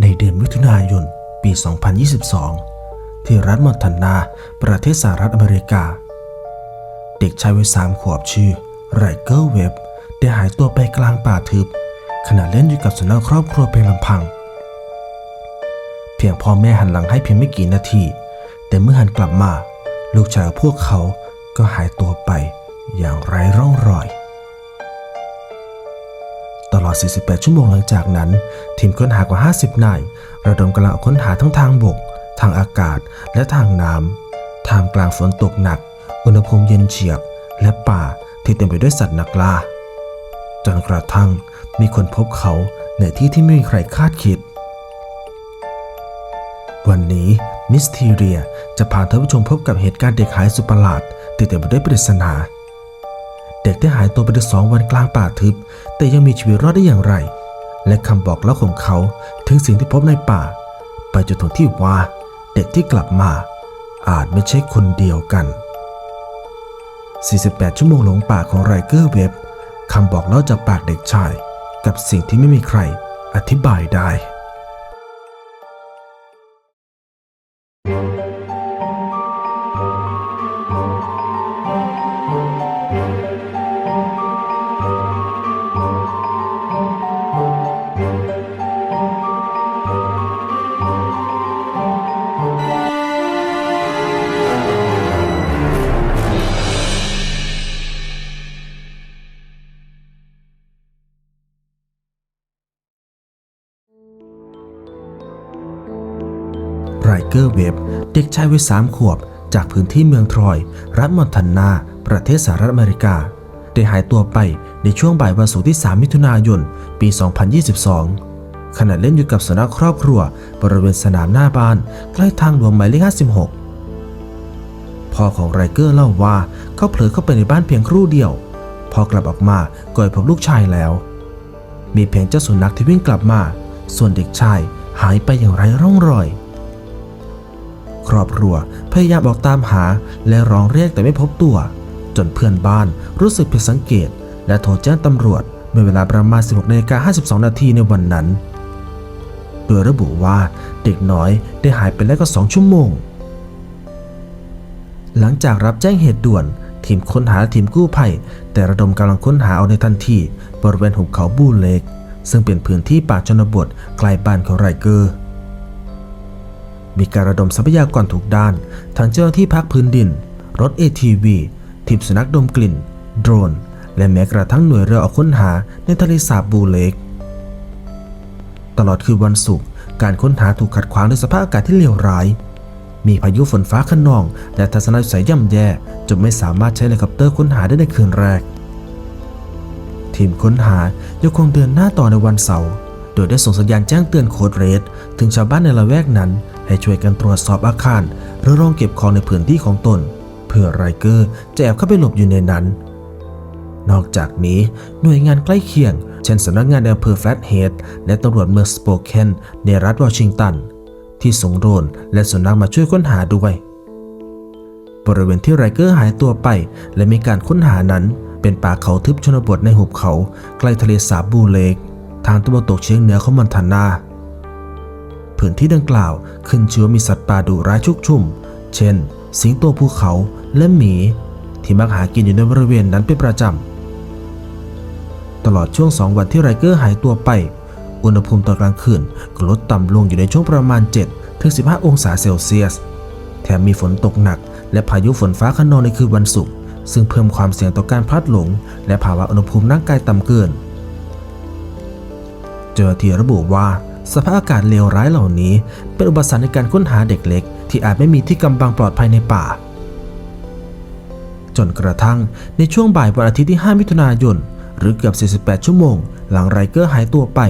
ในเดือนมิถุนายน ปี 2022 ที่รัฐมอนทานา ประเทศสหรัฐอเมริกา เด็กชายวัยสามขวบชื่อไรเกิลเว็บได้หายตัวไปกลางป่าทึบ ขณะเล่นอยู่กับสุนัขครอบครัวเพียงลำพัง เพียงพ่อแม่หันหลังให้เพียงไม่กี่นาที แต่เมื่อหันกลับมา ลูกชายของพวกเขาก็หายตัวไปอย่างไร้ร่องรอย ตลอด 48 ชั่วโมงหลังจากนั้น ทีมค้นหากว่า 50 นาย ระดมกำลังค้นหาทั้งทางบก ทางอากาศและทางน้ำท่ามกลางฝนตกหนัก อุณหภูมิเย็นเฉียบ และป่าที่เต็มไปด้วยสัตว์นักล่า จนกระทั่งมีคนพบเขาในที่ที่ไม่มีใครคาดคิด วันนี้มิสทีเรียจะพาท่านผู้ชมพบกับเหตุการณ์เด็กหายสุดประหลาดที่เต็มไปด้วยปริศนาเด็กได้หายตัวไปได้สองวันกลางป่าทึบ แต่ยังมีชีวิตรอดได้อย่างไร และคำบอกเล่าของเขาถึงสิ่งที่พบในป่า ไปจนถึงที่ว่าเด็กที่กลับมา อาจไม่ใช่คนเดียวกัน 48 ชั่วโมงหลงป่าของไรเกอร์เว็บคำบอกเล่าจากปากเด็กชาย กับสิ่งที่ไม่มีใครอธิบายได้ อร์เว็บเด็กชายวัยสามขวบ จากพื้นที่เมืองทรอย รัฐมอนทานา ประเทศสหรัฐอเมริกา ได้หายตัวไปในช่วงบ่ายวันศุกร์ที่ 3 มิถุนายน ปี 2022 ขณะเล่นอยู่กับสุนัขครอบครัว บริเวณสนามหน้าบ้าน ใกล้ทางหลวงหมายเลข 56 พ่อของไรเกอร์เล่าว่าเขาเผลอเข้าไปในบ้านเพียงครู่เดียว พอกลับออกมาก็พบลูกชายแล้ว มีเพียงเจ้าสุนัขที่วิ่งกลับมา ส่วนเด็กชายหายไปอย่างไร้ร่องรอย ครอบครัว พยายามออกตามหาและร้องเรียกแต่ไม่พบตัว จนเพื่อนบ้านรู้สึกผิดสังเกต และโทรแจ้งตำรวจเมื่อเวลาประมาณ 16นาฬิกา52 นาทีในวันนั้น โดยระบุว่าเด็กน้อยได้หายไปแล้วก็ 2 ชั่วโมง หลังจากรับแจ้งเหตุด่วน ทีมค้นหาและทีมกู้ภัย แต่ระดมกำลังค้นหาเอาในทันที บริเวณหุบเขาบูเล็ก ซึ่งเป็นพื้นที่ป่าชนบทใกล้บ้านของไรเกอร์ มีการระดมทรัพยากรทุกด้าน ทั้งเจ้าหน้าที่พักพื้นดิน รถ ATV ทีมสุนัขดมกลิ่น โดรน และแม้กระทั่งหน่วยเรือออกค้นหาในทะเลสาบบูเล็กตลอดคืนวันศุกร์การค้นหาถูกขัดขวางด้วยสภาพอากาศที่เลวร้าย มีพายุฝนฟ้าขนอง และทัศนวิสัยย่ำแย่จนไม่สามารถใช้เฮลิคอปเตอร์ค้นหาได้ในคืนแรก ทีมค้นหายังคงเดินหน้าต่อในวันเสาร์โดยได้ส่งสัญญาณแจ้งเตือนโคดเรดถึงชาวบ้านในละแวกนั้น ให้ช่วยกันตรวจสอบอาคาร หรือโรงเก็บของในพื้นที่ของตน เพื่อไรเกอร์จะแอบเข้าไปหลบอยู่ในนั้น นอกจากนี้หน่วยงานใกล้เคียง เช่นสำนักงานในอำเภอแฟลตเฮดและตำรวจเมืองสโปเคนในรัฐวอชิงตัน ที่ส่งโดรนและสุนัขมาช่วยค้นหาด้วยบริเวณที่ไรเกอร์หายตัวไป และมีการค้นหานั้น เป็นป่าเขาทึบชนบทในหุบเขา ใกล้ทะเลสาบบูเลก ทางตะวันตกเฉียงเหนือของมอนทานา พื้นที่ดังกล่าวขึ้นเชื่อมีสัตว์ป่าดุร้ายชุกชุม เช่น สิงโตภูเขาและหมี ที่มักหากินอยู่ในบริเวณนั้นเป็นประจำ ตลอดช่วง2วันที่ไรเกอร์หายตัวไป อุณหภูมิตอนกลางคืนก็ลดต่ำลงอยู่ในช่วงประมาณ 7 ถึง 15 องศาเซลเซียส แถมมีฝนตกหนัก และพายุฝนฟ้าขนองในคืนวันศุกร์ซึ่งเพิ่มความเสี่ยงต่อการพลัดหลง และภาวะอุณหภูมิร่างกายต่ำเกิน เจ้าหน้าที่ระบุว่า สภาพอากาศเลวร้ายเหล่านี้ เป็นอุปสรรคในการค้นหาเด็กเล็ก ที่อาจไม่มีที่กำบังปลอดภัยในป่า จนกระทั่งในช่วงบ่ายวันอาทิตย์ที่ 5 มิถุนายน หรือเกือบ 48 ชั่วโมง หลังไรเกอร์หายตัวไป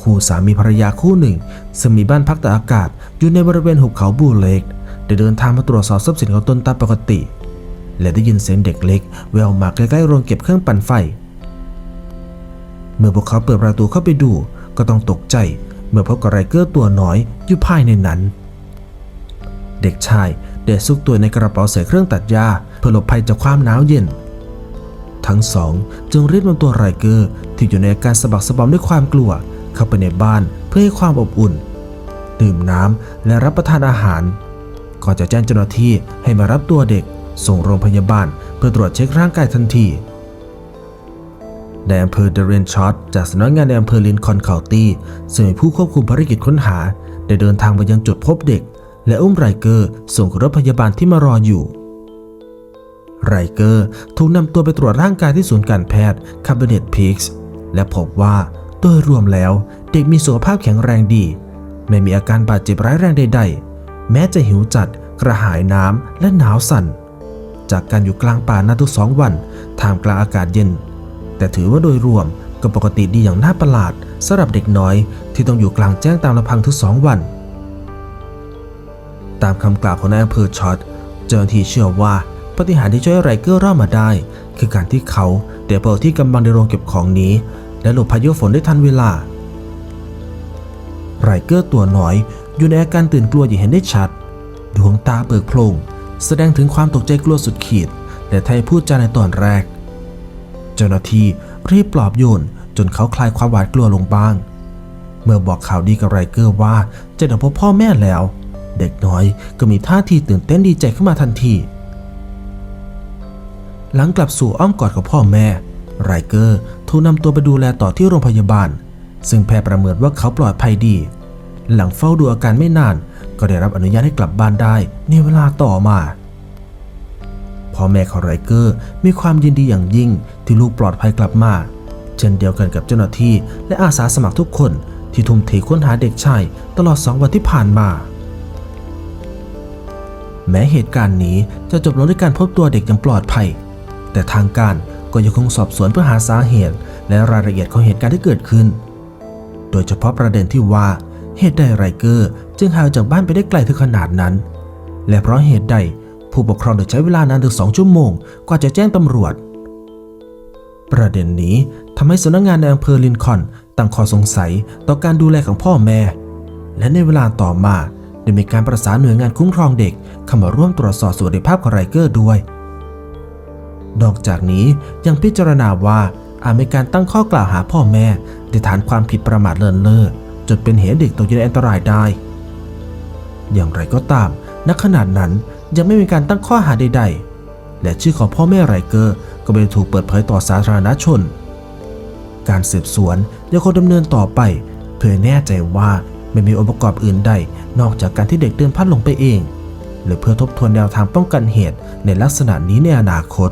คู่สามีภรรยาคู่หนึ่ง ซึ่งมีบ้านพักตากอากาศอยู่ในบริเวณหุบเขาบูเล็กได้เดินทางมาตรวจสอบทรัพย์สินของตนตามปกติ และได้ยินเสียงเด็กเล็กแววมาใกล้ๆโรงเก็บเครื่องปั่นไฟ เมื่อพวกเขาเปิดประตูเข้าไปดู ก็ต้องตกใจเมื่อพบกับไรเกอร์ตัวน้อยอยู่ภายในนั้น เด็กชายได้ซุกตัวในกระเป๋าใส่เครื่องตัดหญ้าเพื่อหลบภัยจากความหนาวเย็น ทั้งสองจึงรีบนำตัวไรเกอร์ที่อยู่ในอาการสะบักสะบอมด้วยความกลัว เข้าไปในบ้านเพื่อให้ความอบอุ่น ดื่มน้ำและรับประทานอาหาร ก่อนจะแจ้งเจ้าหน้าที่ให้มารับตัวเด็ก ส่งโรงพยาบาลเพื่อตรวจเช็คร่างกายทันที ในอำเภอเดเรนชอตจากสำนักงานในอำเภอลินคอนเคาตี้ซึ่งเป็นผู้ควบคุมภารกิจค้นหา ได้เดินทางไปยังจุดพบเด็ก และอุ้มไรเกอร์ส่งรถพยาบาลที่มารออยู่ ไรเกอร์ถูกนำตัวไปตรวจร่างกายที่ศูนย์การแพทย์คาร์บเนตพิกส์และพบว่าโดยรวมแล้วเด็กมีสุขภาพแข็งแรงดี ไม่มีอาการบาดเจ็บร้ายแรงใด ๆ แม้จะหิวจัด กระหายน้ำและหนาวสั่น จากการอยู่กลางป่านานทุกสองวันท่ามกลางอากาศเย็น แต่ถือว่าโดยรวมก็ปกติดีอย่างน่าประหลาดสำหรับเด็กน้อยที่ต้องอยู่กลางแจ้งตามลำพังทุกสองวัน ตามคำกล่าวของนายอำเภอช็อตเจ้าหน้าที่เชื่อว่าปฏิหารที่ช่วยไรเกอร์รอดมาได้ คือการที่เขาเดี๋ยวเปิดที่กำบังในโรงเก็บของนี้ และหลบพายุฝนได้ทันเวลาไรเกอร์ตัวน้อยอยู่ในอาการตื่นกลัวอย่างเห็นได้ชัด ดวงตาเบิกโพลงแสดงถึงความตกใจกลัวสุดขีด และไทยพูดจาในตอนแรก เจ้าหน้าที่รีบปลอบโยนจนเขาคลายความหวาดกลัวลงบ้าง เมื่อบอกข่าวดีกับไรเกอร์ว่าจะได้พบพ่อแม่แล้ว เด็กน้อยก็มีท่าทีตื่นเต้นดีใจขึ้นมาทันที หลังกลับสู่อ้อมกอดของพ่อแม่ไรเกอร์ถูกนำตัวไปดูแลต่อที่โรงพยาบาล ซึ่งแพทย์ประเมินว่าเขาปลอดภัยดี หลังเฝ้าดูอาการไม่นาน ก็ได้รับอนุญาตให้กลับบ้านได้ในเวลาต่อมา พ่อแม่ของไรเกอร์มีความยินดีอย่างยิ่งที่ลูกปลอดภัยกลับมา เช่นเดียวกันกับเจ้าหน้าที่และอาสาสมัครทุกคนที่ทุ่มเทค้นหาเด็กชายตลอดสองวันที่ผ่านมา แม้เหตุการณ์นี้จะจบลงด้วยการพบตัวเด็กอย่างปลอดภัย แต่ทางการก็ยังคงสอบสวนเพื่อหาสาเหตุ และรายละเอียดของเหตุการณ์ที่เกิดขึ้น โดยเฉพาะประเด็นที่ว่าเหตุใดไรเกอร์จึงหายออกจากบ้านไปได้ไกลถึงขนาดนั้น และเพราะเหตุใด ผู้ปกครองถึงใช้เวลานานถึงสองชั่วโมงกว่าจะแจ้งตำรวจ ประเด็นนี้ทำให้สำนักงานในอำเภอลินคอนตั้งข้อสงสัยต่อการดูแลของพ่อแม่ และในเวลาต่อมาได้มีการประสานหน่วยงานคุ้มครองเด็กเข้ามาร่วมตรวจสอบสวัสดิภาพของไรเกอร์ด้วย นอกจากนี้ยังพิจารณาว่าอาจมีการตั้งข้อกล่าวหาพ่อแม่ในฐานความผิดประมาทเลินเล่อจนเป็นเหตุเด็กตกอยู่ในอันตรายได้ อย่างไรก็ตาม ณ ขนาดนั้น ยังไม่มีการตั้งข้อหาใด ๆ และชื่อของพ่อแม่ไรเกอร์ก็ไม่ได้ถูกเปิดเผยต่อสาธารณชน การสืบสวนยังคงดำเนินต่อไป เพื่อแน่ใจว่าไม่มีองค์ประกอบอื่นใด นอกจากการที่เด็กเดินพลัดหลงไปเอง หรือเพื่อทบทวนแนวทางป้องกันเหตุในลักษณะนี้ในอนาคต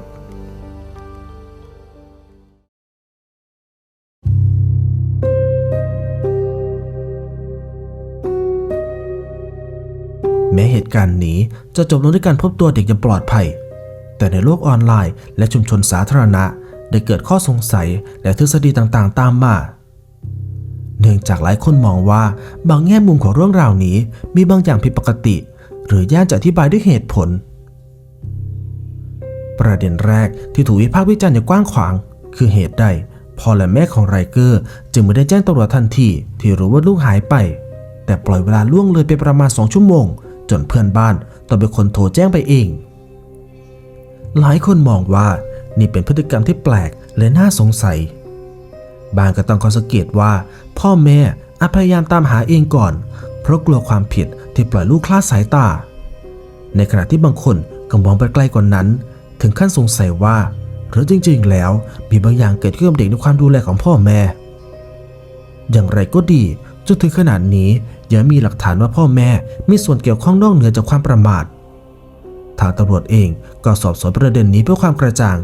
เหตุการณ์นี้จะจบลงด้วยการพบตัวเด็กอย่างปลอดภัย แต่ในโลกออนไลน์และชุมชนสาธารณะ ได้เกิดข้อสงสัยและทฤษฎีต่างๆ ตามมา เนื่องจากหลายคนมองว่าบางแง่มุมของเรื่องราวนี้มีบางอย่างผิดปกติ หรือยากจะอธิบายด้วยเหตุผล ประเด็นแรกที่ถูกวิพากษ์วิจารณ์อย่างกว้างขวาง คือเหตุใดพ่อและแม่ของไรเกอร์จึงไม่ได้แจ้งตำรวจทันทีที่รู้ว่าลูกหายไป แต่ปล่อยเวลาล่วงเลยไปประมาณ 2 ชั่วโมง จนเพื่อนบ้านต้องเป็นคนโทรแจ้งไปเอง หลายคนมองว่านี่เป็นพฤติกรรมที่แปลกและน่าสงสัย บางก็ต้องขอสังเกตว่า พ่อแม่อาจพยายามตามหาเองก่อน เพราะกลัวความผิดที่ปล่อยลูกคลาดสายตา ในขณะที่บางคนก็มองไปไกลกว่านั้น ถึงขั้นสงสัยว่าหรือจริงๆ แล้วมีบางอย่างเกิดขึ้นกับเด็กในความดูแลของพ่อแม่ อย่างไรก็ดีจนถึงขนาดนี้ ยังมีหลักฐานว่าพ่อแม่มีส่วนเกี่ยวข้องนอกเหนือจากความประมาท ทางตำรวจเองก็สอบสวนประเด็นนี้เพื่อความกระจ่าง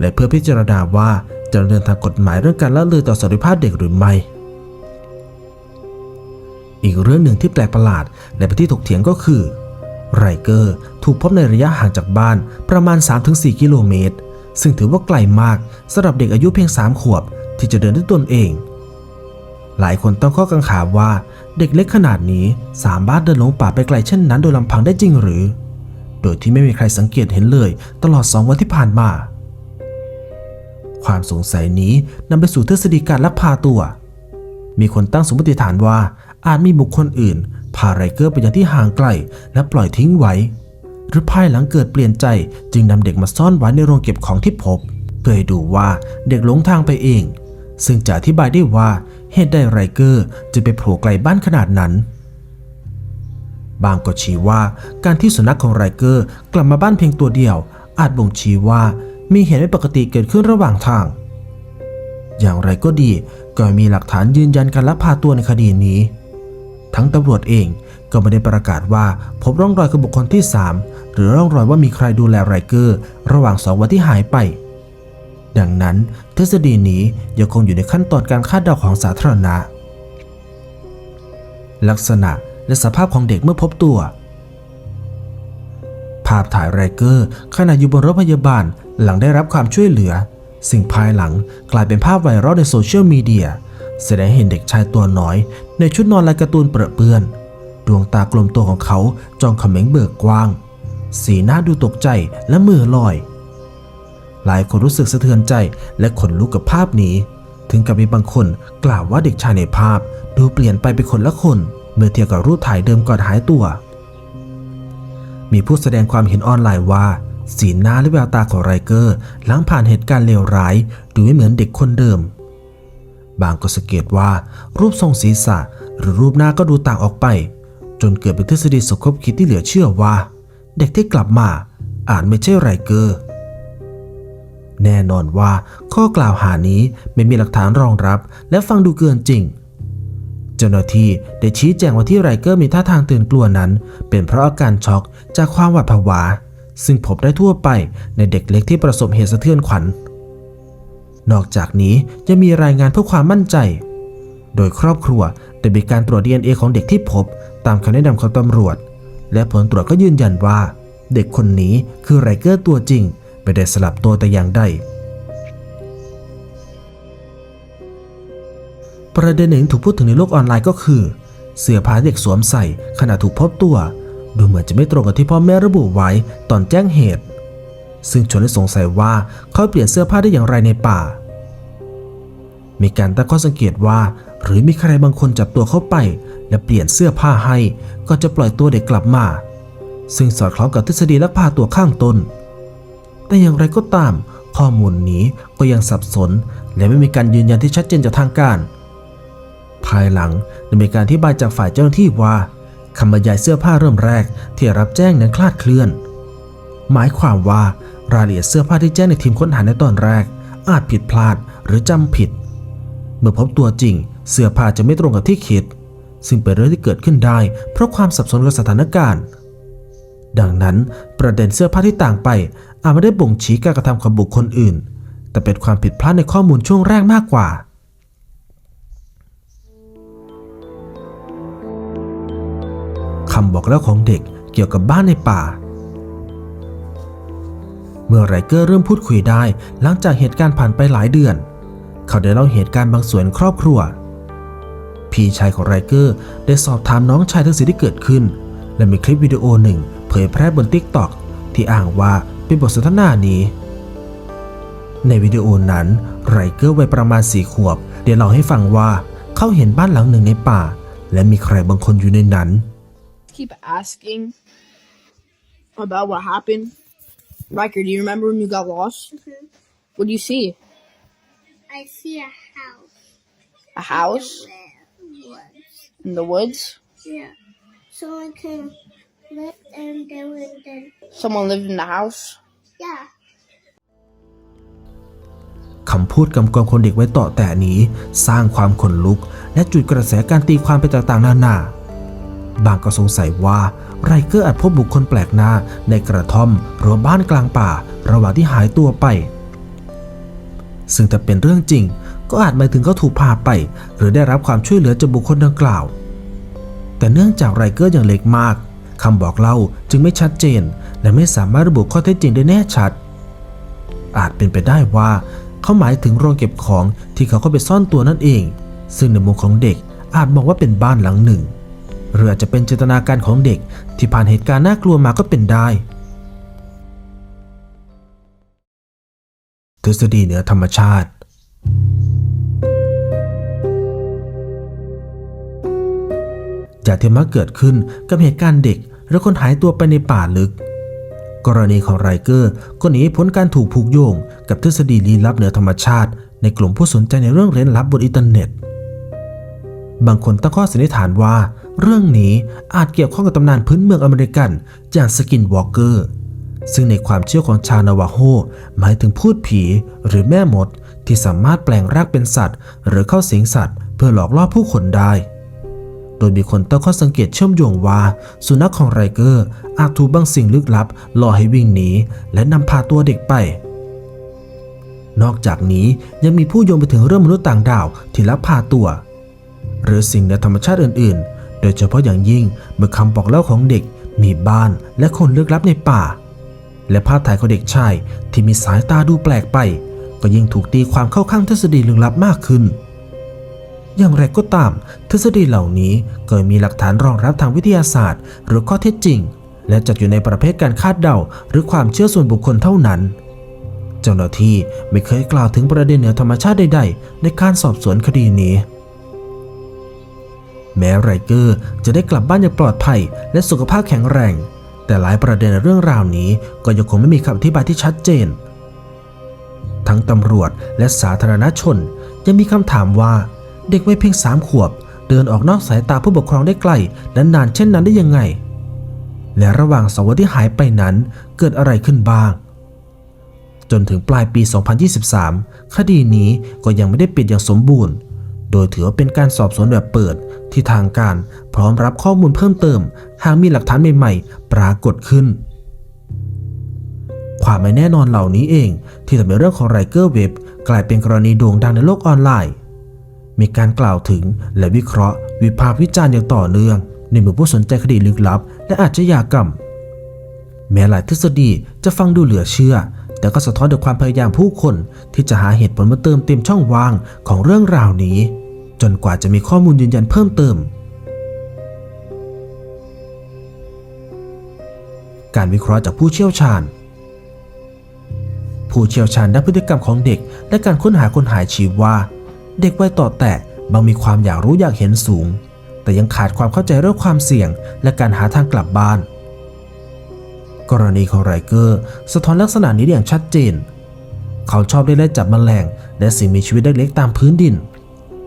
และเพื่อพิจารณาว่าจะดำเนินทางกฎหมายเรื่องการละเลยต่อสวัสดิภาพเด็กหรือไม่ อีกเรื่องหนึ่งที่แปลกประหลาดและเป็นที่ถกเถียงก็คือไรเกอร์ถูกพบในระยะห่างจากบ้านประมาณ 3-4 กิโลเมตร ซึ่งถือว่าไกลมากสำหรับเด็กอายุเพียง 3 ขวบ ที่จะเดินด้วยตนเอง หลายคนต้องข้อกังขาว่า เด็กเล็กขนาดนี้สามารถเดินหลงป่าไปไกลเช่นนั้นโดยลำพังได้จริงหรือ โดยที่ไม่มีใครสังเกตเห็นเลย ตลอดสองวันที่ผ่านมา ความสงสัยนี้นำไปสู่ทฤษฎีการลักพาตัว มีคนตั้งสมมติฐานว่าอาจมีบุคคลอื่น พาไรเกอร์ไปยังที่ห่างไกล และปล่อยทิ้งไว้ หรือภายหลังเกิดเปลี่ยนใจจึงนำเด็กมาซ่อนไว้ในโรงเก็บของที่พบ เพื่อให้ดูว่าเด็กหลงทางไปเอง ซึ่งจะอธิบายได้ว่า เหตุใดไรเกอร์จะไปโผล่ไกลบ้านขนาดนั้น บางก็ชี้ว่าการที่สุนัขของไรเกอร์กลับมาบ้านเพียงตัวเดียว อาจบ่งชี้ว่ามีเหตุไม่ปกติเกิดขึ้นระหว่างทาง อย่างไรก็ดีก็มีหลักฐานยืนยันการลักพาตัวในคดีนี้ ทั้งตำรวจเองก็ไม่ได้ประกาศว่าพบร่องรอยของบุคคลที่ 3 หรือร่องรอยว่ามีใครดูแลไรเกอร์ ระหว่างสองวันที่หายไป ดังนั้นทฤษฎีนี้ยังคงอยู่ในขั้นตอนการคาดเดาของสาธารณะ ลักษณะและสภาพของเด็กเมื่อพบตัว ภาพถ่ายไรเกอร์ขณะอยู่บนรถพยาบาลหลังได้รับความช่วยเหลือ สิ่งภายหลังกลายเป็นภาพไวรัลในโซเชียลมีเดียแสดงเห็นเด็กชายตัวน้อย ในชุดนอนลายการ์ตูนเปรอะเปื้อน ดวงตากลมโตของเขาจ้องเขม็งเบิกกว้าง สีหน้าดูตกใจและมือลอย หลายคนรู้สึกสะเทือนใจและขนลุกกับภาพนี้ ถึงกับมีบางคนกล่าวว่าเด็กชายในภาพ ดูเปลี่ยนไปเป็นคนละคน เมื่อเทียบกับรูปถ่ายเดิมก่อนหายตัว มีผู้แสดงความเห็นออนไลน์ว่าสีหน้าและแววตาของไรเกอร์หลังผ่านเหตุการณ์เลวร้ายดูไม่เหมือนเด็กคนเดิม บางก็สังเกตว่า รูปทรงศีรษะ หรือรูปหน้าก็ดูต่างออกไป จนเกิดเป็นทฤษฎีสมคบคิดที่เหลือเชื่อว่า เด็กที่กลับมาอาจไม่ใช่ไรเกอร์ แน่นอนว่าข้อกล่าวหานี้ไม่มีหลักฐานรองรับ และฟังดูเกินจริง เจ้าหน้าที่ได้ชี้แจงว่าที่ไรเกอร์มีท่าทางตื่นกลัวนั้น เป็นเพราะอาการช็อกจากความหวาดผวา ซึ่งพบได้ทั่วไปในเด็กเล็กที่ประสบเหตุสะเทือนขวัญ นอกจากนี้ยังมีรายงานเพื่อความมั่นใจ โดยครอบครัวได้มีการตรวจ DNA ของเด็กที่พบ ตามคำแนะนำของตำรวจ และผลตรวจก็ยืนยันว่า เด็กคนนี้คือไรเกอร์ตัวจริง ไม่ได้สลับตัวแต่อย่างใดประเด็นหนึ่งถูกพูดถึงในโลกออนไลน์ก็คือ เสื้อผ้าเด็กสวมใส่ขณะถูกพบตัว ดูเหมือนจะไม่ตรงกับที่พ่อแม่ระบุไว้ตอนแจ้งเหตุ ซึ่งชวนให้สงสัยว่าเขาเปลี่ยนเสื้อผ้าได้อย่างไรในป่า มีการตั้งข้อสังเกตว่า หรือมีใครบางคนจับตัวเข้าไป และเปลี่ยนเสื้อผ้าให้ก่อนจะปล่อยตัวเด็กกลับมา ซึ่งสอดคล้องกับทฤษฎีลักพาตัวข้างต้น แต่อย่างไรก็ตาม ข้อมูลนี้ก็ยังสับสน และไม่มีการยืนยันที่ชัดเจนจากทางการ ภายหลังได้มีการที่บายจากฝ่ายเจ้าหน้าที่ว่าคำบรรยายเสื้อผ้าเริ่มแรกที่รับแจ้งนั้นคลาดเคลื่อน หมายความว่ารายละเอียดเสื้อผ้าที่แจ้งในทีมค้นหาในตอนแรก อาจผิดพลาดหรือจำผิด เมื่อพบตัวจริง เสื้อผ้าจะไม่ตรงกับที่คิด ซึ่งเป็นเรื่องที่เกิดขึ้นได้ เพราะความสับสนกับสถานการณ์ ดังนั้นประเด็นเสื้อผ้าที่ต่างไป อาจไม่ได้บ่งชี้การกระทำของบุคคลอื่น แต่เป็นความผิดพลาดในข้อมูลช่วงแรกมากกว่าคำบอกเล่าของเด็กเกี่ยวกับบ้านในป่า เมื่อไรเกอร์เริ่มพูดคุยได้หลังจากเหตุการณ์ผ่านไปหลายเดือน เขาได้เล่าเหตุการณ์บางส่วนครอบครัว พี่ชายของไรเกอร์ได้สอบถามน้องชายถึงสิ่งที่เกิดขึ้น และมีคลิปวิดีโอหนึ่ง เผยแพร่บน t ิ k t o k ที่อ้างว่าเป็นบทสนทนานี้ ในวิดีโอนั้นไรเกอร์วัยประมาณสี่ขวบได้เล่าให้ฟังว่าเขาเห็นบ้านหลังหนึ่งในป่า และมีใครบางคนอยู่ในนั้น keep asking about what happened. Riker, do you remember when you got lost? What do you see? I see a house. A house Where? in the woods? Yeah. Someone can Someone lived in the house? Yeah. คำพูดกำกวมคนเด็กไว้ต่อแต่นี้ สร้างความขนลุก และจุดกระแสการตีความไปต่างๆ นานา บางก็สงสัยว่าไรเกอร์อาจพบบุคคลแปลกหน้าในกระท่อมหรือบ้านกลางป่า ระหว่างที่หายตัวไป ซึ่งถ้าเป็นเรื่องจริง ก็อาจหมายถึงเขาถูกพาไป หรือได้รับความช่วยเหลือจากบุคคลดังกล่าว แต่เนื่องจากไรเกอร์ยังเล็กมาก คำบอกเล่าจึงไม่ชัดเจน และไม่สามารถระบุข้อเท็จจริงได้แน่ชัด อาจเป็นไปได้ว่า เขาหมายถึงโรงเก็บของที่เขาเข้าไปซ่อนตัวนั่นเอง ซึ่งในมุมของเด็กอาจมองว่าเป็นบ้านหลังหนึ่ง หรืออาจจะเป็นจินตนาการของเด็กที่ผ่านเหตุการณ์น่ากลัวมาก็เป็นได้ ทฤษฎีเหนือธรรมชาติจากที่มักเกิดขึ้นกับเหตุการณ์เด็ก หรือคนหายตัวไปในป่าลึก กรณีของไรเกอร์ก็หนีพ้นการถูกผูกโยง กับทฤษฎีลี้ลับเหนือธรรมชาติ ในกลุ่มผู้สนใจในเรื่องเร้นลับบนอินเทอร์เน็ต บางคนตั้งข้อสันนิษฐานว่า เรื่องนี้อาจเกี่ยวข้องกับตำนานพื้นเมืองอเมริกันอย่างสกินวอล์กเกอร์ซึ่งในความเชื่อของชาวนาวาโฮหมายถึงพูดผีหรือแม่มดที่สามารถแปลงร่างเป็นสัตว์ หรือเข้าสิงสัตว์ เพื่อหลอกล่อผู้คนได้ ดยมีคนตั้งข้อสังเกตเชื่อมโยงว่า สุนัขของไรเกอร์อาจถูกบางสิ่งลึกลับหล่อให้วิ่งหนีและนำพาตัวเด็กไป นอกจากนี้ยังมีผู้โยงไปถึงเรื่องมนุษย์ต่างดาวที่ลักพาตัว หรือสิ่งในธรรมชาติอื่น ๆ โดยเฉพาะอย่างยิ่งเมื่อคำบอกเล่าของเด็กมีบ้านและคนลึกลับในป่า และภาพถ่ายของเด็กชายที่มีสายตาดูแปลกไป ก็ยิ่งถูกตีความเข้าข้างทฤษฎีลึกลับมากขึ้น อย่างไรก็ตาม ทฤษฎีเหล่านี้ก็มีหลักฐานรองรับทางวิทยาศาสตร์ หรือข้อเท็จจริง และจัดอยู่ในประเภทการคาดเดา หรือความเชื่อส่วนบุคคลเท่านั้น เจ้าหน้าที่ไม่เคยกล่าวถึงประเด็นเหนือธรรมชาติใดๆ ในการสอบสวนคดีนี้ แม้ไรเกอร์จะได้กลับบ้านอย่างปลอดภัย และสุขภาพแข็งแรง แต่หลายประเด็นในเรื่องราวนี้ก็ยังคงไม่มีคำอธิบายที่ชัดเจน ทั้งตำรวจและสาธารณชนยังมีคำถามว่า เด็กวัยเพียงสามขวบ เดินออกนอกสายตาผู้ปกครองได้ไกลและนานเช่นนั้นได้ยังไง และระหว่างสวันที่หายไปนั้นเกิดอะไรขึ้นบ้าง จนถึงปลายปี 2023 คดีนี้ก็ยังไม่ได้ปิดอย่างสมบูรณ์ โดยถือว่าเป็นการสอบสวนแบบเปิดที่ทางการพร้อมรับข้อมูลเพิ่มเติม หากมีหลักฐานใหม่ๆ ปรากฏขึ้นความไม่แน่นอนเหล่านี้เอง ที่ทำให้เรื่องของไรเกอร์เว็บกลายเป็นกรณีโด่งดังในโลกออนไลน์ มีการกล่าวถึงและวิเคราะห์ วิพากษ์วิจารณ์อย่างต่อเนื่อง ในหมู่ผู้สนใจคดีลึกลับ และอาชญากรรม แม้หลายทฤษฎีจะฟังดูเหลือเชื่อ แต่ก็สะท้อนถึงความพยายามผู้คนที่จะหาเหตุผลมาเติมเต็มช่องว่างของเรื่องราวนี้ จนกว่าจะมีข้อมูลยืนยันเพิ่มเติม การวิเคราะห์จากผู้เชี่ยวชาญผู้เชี่ยวชาญด้านพฤติกรรมของเด็กและการค้นหาคนหายชีว่า เด็กวัยต่อแตะบางมีความอยากรู้อยากเห็นสูง แต่ยังขาดความเข้าใจเรื่องความเสี่ยง และการหาทางกลับบ้าน กรณีของไรเกอร์สะท้อนลักษณะนี้อย่างชัดเจน เขาชอบได้ไล่จับแมลง และสิ่งมีชีวิตเล็กๆตามพื้นดิน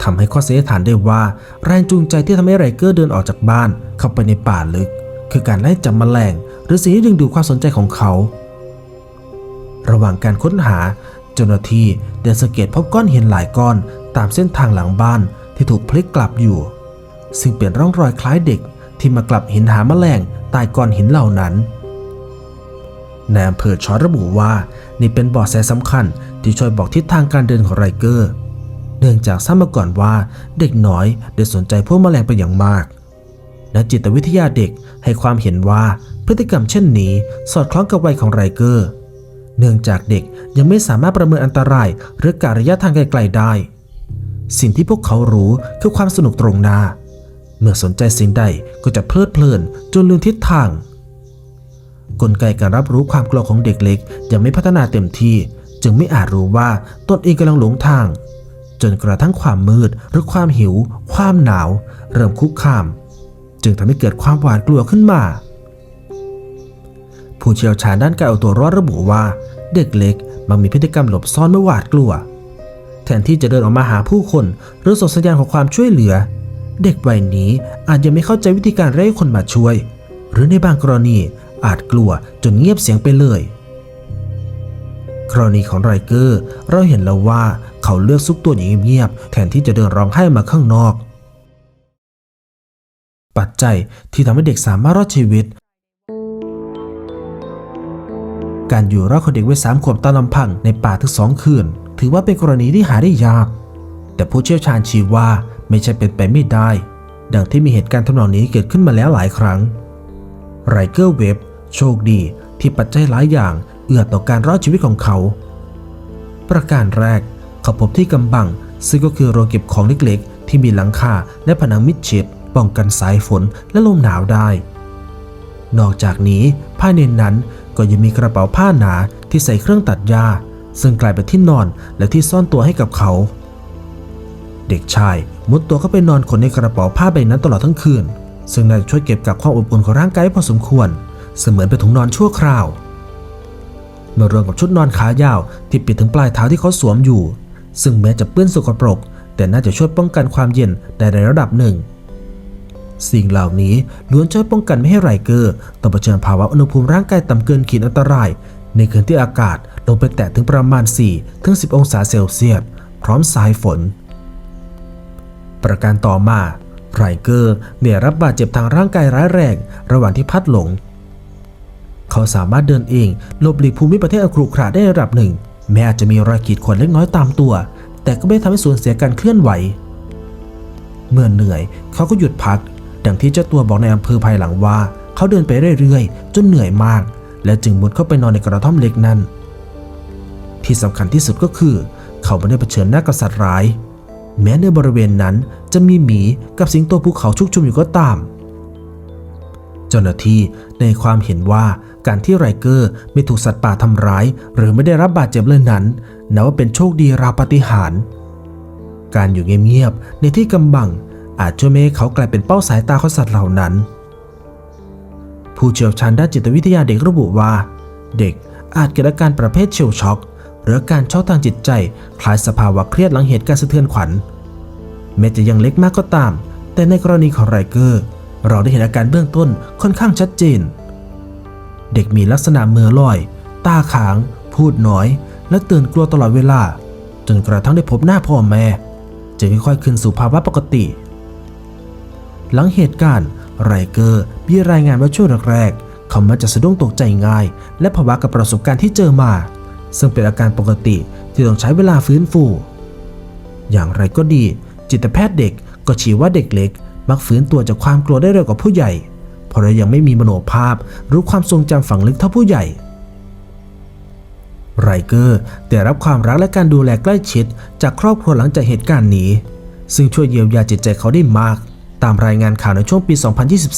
ทำให้ข้อสันนิษฐานได้ว่าแรงจูงใจที่ทำให้ไรเกอร์เดินออกจากบ้านเข้าไปในป่าลึก คือการไล่จับแมลง หรือสิ่งที่ดึงดูดความสนใจของเขา ระหว่างการค้นหา เจ้าหน้าที่ได้สังเกตพบก้อนหินหลายก้อน ตามเส้นทางหลังบ้านที่ถูกพลิกกลับอยู่ ซึ่งเป็นร่องรอยคล้ายเด็กที่มากลับหินหาแมลงใต้ก้อนหินเหล่านั้นนายอำเภอชอระบุว่า นี่เป็นเบาะแสสำคัญที่ช่วยบอกทิศทางการเดินของไรเกอร์ เนื่องจากทราบมาก่อนว่าเด็กน้อยได้สนใจพวกแมลงเป็นอย่างมากและจิตวิทยาเด็กให้ความเห็นว่าพฤติกรรมเช่นนี้สอดคล้องกับวัยของไรเกอร์ เนื่องจากเด็กยังไม่สามารถประเมินอันตรายหรือการระยะทางไกลๆได้ สิ่งที่พวกเขารู้คือความสนุกตรงหน้า เมื่อสนใจสิ่งใดก็จะเพลิดเพลินจนลืมทิศทาง กลไกการรับรู้ความกลัวของเด็กเล็ก ยังไม่พัฒนาเต็มที่ จึงไม่อาจรู้ว่าตนเองกำลังหลงทาง จนกระทั่งความมืดหรือความหิว ความหนาว เริ่มคุกคาม จึงทำให้เกิดความหวาดกลัวขึ้นมา ผู้เชี่ยวชาญด้านการเอาตัวรอดระบุว่า เด็กเล็กมักมีพฤติกรรมหลบซ่อนเมื่อหวาดกลัว แทนที่จะเดินออกมาหาผู้คนหรือส่งสัญญาณของความช่วยเหลือ เด็กวัยนี้อาจยังไม่เข้าใจวิธีการเรียกคนมาช่วย หรือในบางกรณีอาจกลัวจนเงียบเสียงไปเลยกรณีของไรเกอร์เราเห็นแล้วว่าเขาเลือกซุกตัวอย่างเงียบๆแทนที่จะเดินร้องไห้มาข้างนอก ปัจจัยที่ทำให้เด็กสามารถรอดชีวิต การอยู่รอดของเด็กวัยสามขวบตามลำพังในป่าถึงสองคืน ถือว่าเป็นกรณีที่หาได้ยาก แต่ผู้เชี่ยวชาญชี้ว่าไม่ใช่เป็นไปไม่ได้ ดังที่มีเหตุการณ์ทำนองนี้เกิดขึ้นมาแล้วหลายครั้งไรเกอร์เว็บโชคดีที่ปัจจัยหลายอย่างเอื้อต่อการรอดชีวิตของเขา ประการแรกเขาพบที่กำบัง ซึ่งก็คือโรงเก็บของเล็กๆ ที่มีหลังคาและผนังมิดชิดป้องกันสายฝนและลมหนาวได้ นอกจากนี้ภายในนั้นก็ยังมีกระเป๋าผ้าหนาที่ใส่เครื่องตัดหญ้า ซึ่งกลายเป็นที่นอนและที่ซ่อนตัวให้กับเขา เด็กชายมุดตัวเข้าไปนอนขนในกระเป๋าผ้าใบนั้นตลอดทั้งคืน ซึ่งน่าจะช่วยเก็บกับความอบอุ่นของร่างกายพอสมควร เสมือนเป็นถุงนอนชั่วคราวเมื่อรวมกับชุดนอนขายาวที่ปิดถึงปลายเท้าที่เขาสวมอยู่ ซึ่งแม้จะเปื้อนสกปรก แต่น่าจะช่วยป้องกันความเย็นได้ในระดับหนึ่ง สิ่งเหล่านี้ล้วนช่วยป้องกันไม่ให้ไรเกอร์ต้องเผชิญภาวะอุณหภูมิร่างกายต่ำเกินขีดอันตราย ในคืนที่อากาศลงไปแตะถึงประมาณ 4 ถึง 10 องศาเซลเซียส พร้อมสายฝน ประการต่อมาไรเกอร์เนี่ยรับบาดเจ็บทางร่างกายร้ายแรงระหว่างที่พัดหลง เขาสามารถเดินเองหลบหลีกภูมิประเทศอันขรุขระได้ระดับหนึ่ง แม้อาจจะมีรอยขีดข่วนเล็กน้อยตามตัว แต่ก็ไม่ทำให้สูญเสียการเคลื่อนไหว เมื่อเหนื่อยเขาก็หยุดพัก ดังที่เจ้าตัวบอกในอำเภอภายหลังว่า เขาเดินไปเรื่อยๆ จนเหนื่อยมาก และจึงมุดเข้าไปนอนในกระท่อมเล็กนั้น ที่สำคัญที่สุดก็คือ เขาไม่ได้เผชิญหน้ากับสัตว์ร้าย แม้ในบริเวณนั้นจะมีหมีกับสิงโตภูเขาชุกชุมอยู่ก็ตาม เจ้าหน้าที่ในความเห็นว่าการที่ไรเกอร์ไม่ถูกสัตว์ป่าทำร้าย หรือไม่ได้รับบาดเจ็บเลยนั้นนับว่าเป็นโชคดีราวปาฏิหาริย์การอยู่เงียบๆในที่กำบังอาจช่วยไม่ให้เขากลายเป็นเป้าสายตาของสัตว์เหล่านั้น ผู้เชี่ยวชาญด้านจิตวิทยาเด็กระบุว่า เด็กอาจเกิดอาการประเภทเชลช็อก หรือการช็อกทางจิตใจ คล้ายสภาวะเครียดหลังเหตุการณ์สะเทือนขวัญแม้จะยังเล็กมากก็ตาม แต่ในกรณีของไรเกอร์ เราได้เห็นอาการเบื้องต้นค่อนข้างชัดเจน เด็กมีลักษณะเมือลอย ตาขาง พูดน้อย และตื่นกลัวตลอดเวลา จนกระทั่งได้พบหน้าพ่อแม่ จึงค่อยๆคืนสู่ภาวะปกติ หลังเหตุการณ์ ไรเกอร์มีรายงานว่าช่วงแรกๆเขามักจะสะดุ้งตกใจง่าย และภาวะกับประสบการณ์ที่เจอมา ซึ่งเป็นอาการปกติที่ต้องใช้เวลาฟื้นฟู อย่างไรก็ดี จิตแพทย์เด็กก็ชี้ว่าเด็กเล็ก มักฟื้นตัวจากความกลัวได้เร็วกว่าผู้ใหญ่ เพราะยังไม่มีมโนภาพหรือความทรงจำฝังลึกเท่าผู้ใหญ่ไรเกอร์ได้รับความรักและการดูแลใกล้ชิด จากครอบครัวหลังจากเหตุการณ์นี้ ซึ่งช่วยเยียวยาจิตใจเขาได้มาก ตามรายงานข่าวในช่วงปี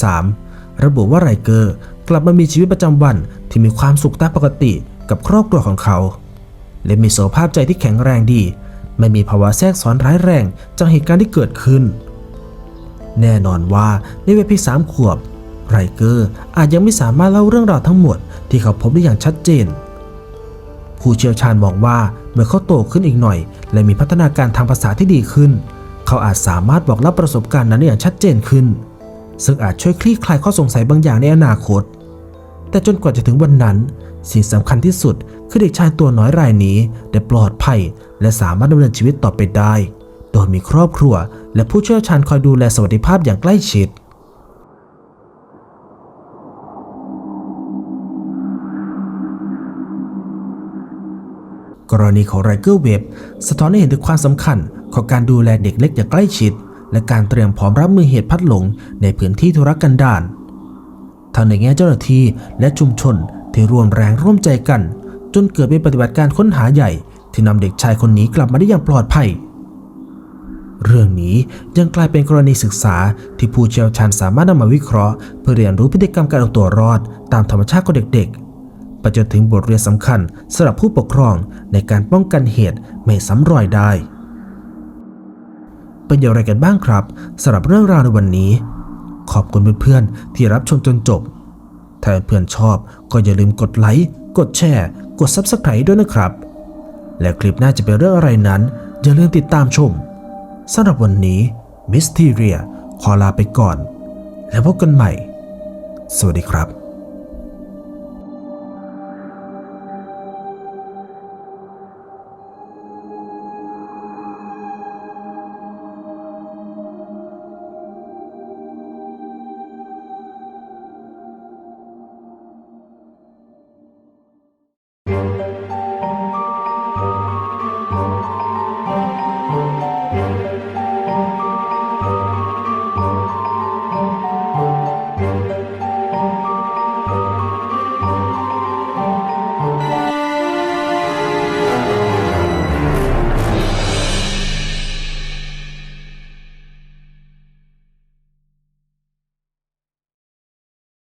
2023 ระบุว่าไรเกอร์กลับมามีชีวิตประจำวันที่มีความสุขตามปกติกับครอบครัวของเขา และมีสุขภาพใจที่แข็งแรงดี ไม่มีภาวะแทรกซ้อนร้ายแรงจากเหตุการณ์ที่เกิดขึ้น แน่นอนว่าในวัยเพียงสามขวบไรเกอร์อาจยังไม่สามารถเล่าเรื่องราวทั้งหมดที่เขาพบได้อย่างชัดเจน ผู้เชี่ยวชาญมองว่าเมื่อเขาโตขึ้นอีกหน่อย และมีพัฒนาการทางภาษาที่ดีขึ้น เขาอาจสามารถบอกเล่าประสบการณ์นั้นอย่างชัดเจนขึ้น ซึ่งอาจช่วยคลี่คลายข้อสงสัยบางอย่างในอนาคต แต่จนกว่าจะถึงวันนั้น สิ่งสำคัญที่สุดคือเด็กชายตัวน้อยรายนี้ได้ปลอดภัย และสามารถดำเนินชีวิตต่อไปได้ โดยมีครอบครัว และผู้เชี่ยวชาญคอยดูแลสวัสดิภาพอย่างใกล้ชิด กรณีของไรเกอร์เว็บสะท้อนให้เห็นถึงความสำคัญของการดูแลเด็กเล็กอย่างใกล้ชิด และการเตรียมพร้อมรับมือเหตุพัดหลงในพื้นที่ธุรกันดารทั้งในแง่เจ้าหน้าที่และชุมชนที่ร่วมแรงร่วมใจกัน จนเกิดเป็นปฏิบัติการค้นหาใหญ่ ที่นำเด็กชายคนนี้กลับมาได้อย่างปลอดภัย เรื่องนี้ยังกลายเป็นกรณีศึกษาที่ผู้เชี่ยวชาญสามารถนำมาวิเคราะห์ เพื่อเรียนรู้พฤติกรรมการเอาตัวรอด ตามธรรมชาติของเด็กๆ ไปจนถึงบทเรียนสำคัญสำหรับผู้ปกครองในการป้องกันเหตุไม่ซ้ำรอยได้ เป็นอย่างไรกันบ้างครับสำหรับเรื่องราวในวันนี้ ขอบคุณเพื่อนๆที่รับชมจนจบ ถ้าเพื่อนชอบก็อย่าลืมกดไลค์กดแชร์ กด Subscribe ด้วยนะครับ และคลิปหน้าจะเป็นเรื่องอะไรนั้น อย่าลืมติดตามชมสำหรับวันนี้มิสทีเรียขอลาไปก่อน แล้วพบกันใหม่ สวัสดีครับ